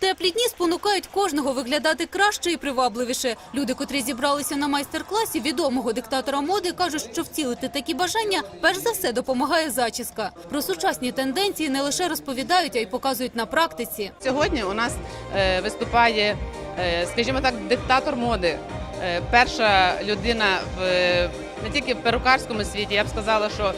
Теплі дні спонукають кожного виглядати краще і привабливіше. Люди, котрі зібралися на майстер-класі відомого диктатора моди, кажуть, що втілити такі бажання перш за все допомагає зачіска. Про сучасні тенденції не лише розповідають, а й показують на практиці. Сьогодні у нас е, виступає, е, скажімо так, диктатор моди. Е, Перша людина в не тільки в перукарському світі, я б сказала, що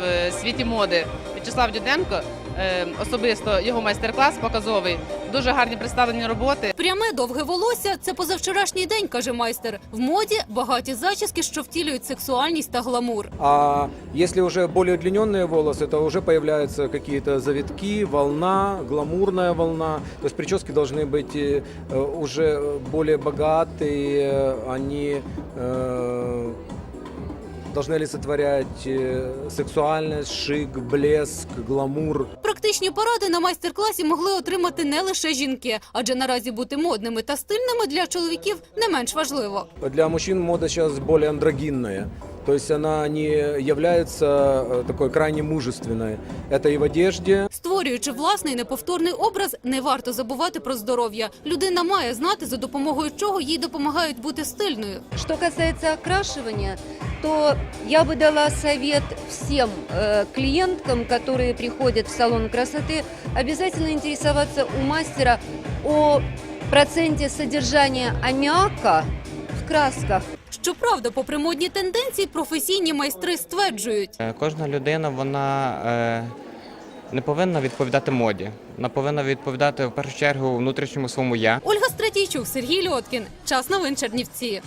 в світі моди В'ячеслав Дюденко. е, Особисто його майстер-клас показовий, дуже гарні представлені роботи. Пряме довге волосся це позавчорашній день, каже майстер. В моді багаті зачіски, що втілюють сексуальність та гламур. А если уже более удлиненные волосы, то уже появляются какие-то завитки, волна, гламурная волна. То есть прически должны быть э, э, уже более должны олицетворять э, сексуальность, шик, блеск, гламур. Практичні поради на майстер-класі могли отримати не лише жінки, адже наразі бути модними та стильними для чоловіків не менш важливо. Для мужчин мода сейчас более андрогинная. То есть она не является э, такой крайне мужественной. Это и в одежде, Створюючи власний неповторний образ, не варто забувати про здоров'я. Людина має знати, за допомогою чого їй допомагають бути стильною. Что касается окрашивания, то я бы дала совет всем э, клиенткам, которые приходят в салон красоты, обязательно интересоваться у мастера о проценте содержания аммиака в красках. Щоправда, попри модні тенденції, професійні майстри стверджують. Е, Кожна людина вона е, не повинна відповідати моді. Вона повинна відповідати в першу чергу внутрішньому своєму я. Ольга Стратійчук, Сергій Льоткін. Час новин Чернівці.